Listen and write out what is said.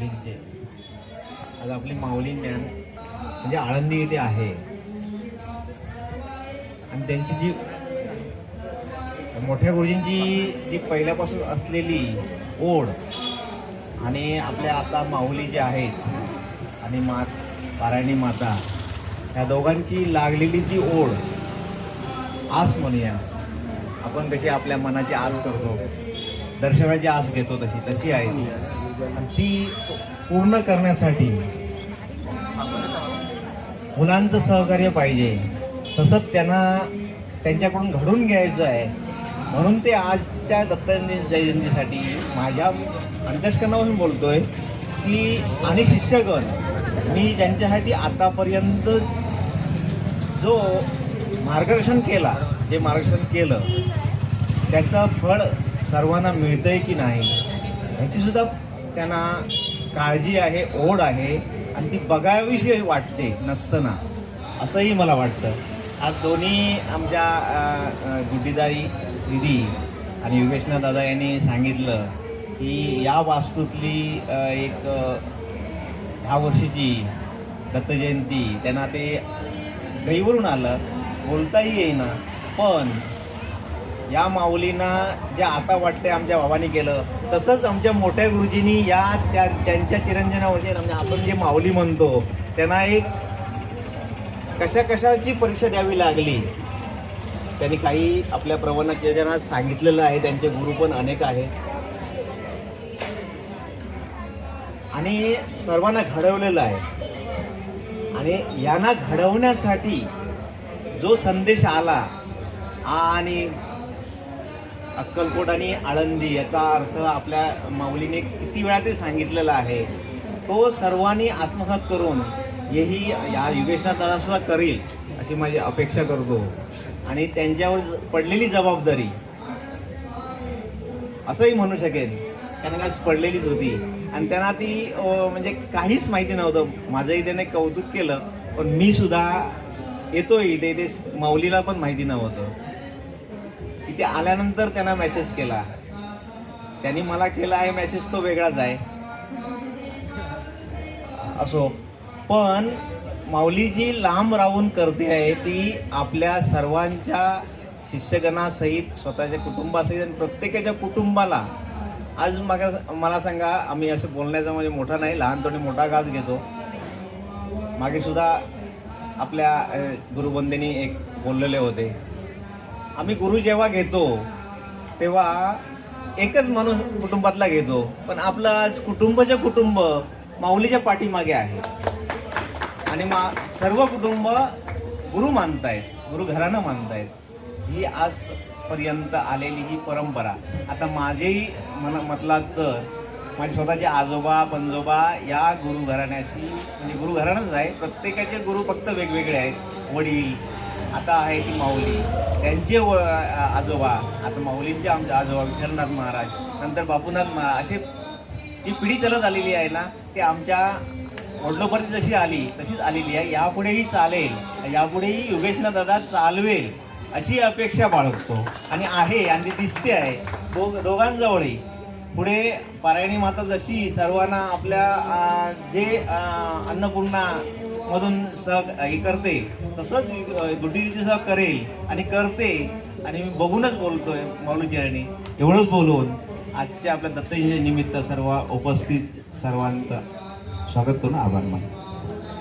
माऊलींचे. आज आपली माऊली ज्ञान म्हणजे आळंदी येथे आहे. आणि त्यांची जी मोठ्या गुरुजींची जी पहिल्यापासून असलेली ओढ आणि आपल्या आता माऊली जे आहेत आणि मा पारायणी माता या दोघांची लागलेली जी ओढ आस म्हणूया. आपण कशी आपल्या मनाची आस करतो दर्शनाची आस घेतो तशी तशी आहे ती. आणि ती पूर्ण करण्यासाठी मुलांचं सहकार्य पाहिजे. तसंच त्यांना त्यांच्याकडून घडून घ्यायचं आहे. म्हणून ते आजच्या दत्तजयंती जयंतीसाठी माझ्या अंतष्करणापासून बोलतोय की आणि शिष्यगण मी ज्यांच्यासाठी आतापर्यंत जो मार्गदर्शन केला जे मार्गदर्शन केलं त्याचं फळ सर्वांना मिळतंय की नाही ह्याचीसुद्धा त्यांना काळजी आहे ओढ आहे आणि ती बघाविषयी वाटते नसताना. असंही मला वाटतं. आज दोन्ही आमच्या गुड्डीदारी दिदी आणि योगेशना दादा यांनी सांगितलं की या वास्तूतली एक दहा वर्षीची दत्तजयंती त्यांना ते गईवरून आलं. बोलताही येईना. पण या माऊलींना जे आता वाटते आमच्या बाबांनी केलं तसंच आमच्या मोठ्या गुरुजींनी या त्या त्यांच्या चिरंजनावरचे म्हणजे आपण जे माऊली म्हणतो त्यांना एक कशा कशाची परीक्षा द्यावी लागली? त्यांनी काही आपल्या प्रवणात सांगितलेलं आहे त्यांचे गुरु पण अनेक आहेत. आणि सर्वांना घडवलेलं आहे. आणि यांना घडवण्यासाठी जो संदेश आला आणि अक्कलकोट आणि आळंदी याचा अर्थ आपल्या माऊलीने किती वेळा ते सांगितलेला आहे. तो सर्वांनी आत्मसात करून हेही या युगेशनाथ सुद्धा करील अशी माझी अपेक्षा करतो. आणि त्यांच्यावर पडलेली जबाबदारी असंही म्हणू शकेन त्यांना आज पडलेलीच होती. आणि त्यांना ती म्हणजे काहीच माहिती नव्हतं. माझंही त्याने कौतुक केलं पण मी सुद्धा येतोय इथे इथे माऊलीला पण माहिती नव्हतं. इथे आल्यानंतर त्यांना मेसेज केला. त्यांनी मला केला आहे मेसेज तो वेगळाच आहे. असो. पण माऊली जी लांब राहून करते आहे ती आपल्या सर्वांच्या शिष्यगणासहित स्वतःच्या कुटुंबासहित आणि प्रत्येकाच्या कुटुंबाला. आज मग मला सांगा आम्ही असं बोलण्याचा म्हणजे मोठा नाही लहानपणी मोठा घास घेतो. मागे सुद्धा आपल्या अ, एक बोललेले होते. आम्ही गुरु जेव्हा घेतो तेव्हा एकच माणूस कुटुंबातला घेतो. पण आपलं आज कुटुंबाच्या कुटुंब माऊलीच्या पाठीमागे आहे. आणि मा सर्व कुटुंब गुरु मानतायत गुरु घरानं मानतायत. ही आजपर्यंत आलेली ही परंपरा. आता माझेही मन म्हटलात तर माझे स्वतःचे आजोबा पंजोबा या गुरु घराण्याशी म्हणजे गुरु घराणंच आहे. प्रत्येकाचे गुरु फक्त वेगवेगळे आहेत. वडील आता आहे ती माऊली. त्यांचे व आजोबा. आता माऊलींचे आमचे आजोबा विठ्ठलनाथ महाराज नंतर बापूनाथ महाराज असे जी पिढी चालत आलेली आहे ना ते आमच्या वडलोपर्यंत जशी आली तशीच आलेली आहे. यापुढेही चालेल. यापुढेही योगेशना दादा चालवेल अशी अपेक्षा बाळगतो. आणि आहे आणि ती दिसते आहे. दोघ दोघांजवळही. पुढे पारायणी माता जशी सर्वांना आपल्या जे अन्नपूर्णा मधून सह हे करते. तसंच गुड्डी सह करेल आणि करते. आणि मी बघूनच बोलतोय माऊली एवढंच बोलून आजच्या आपल्या दत्तजीच्या निमित्त सर्व उपस्थित सर्वांचं स्वागत करून आभार मानतो.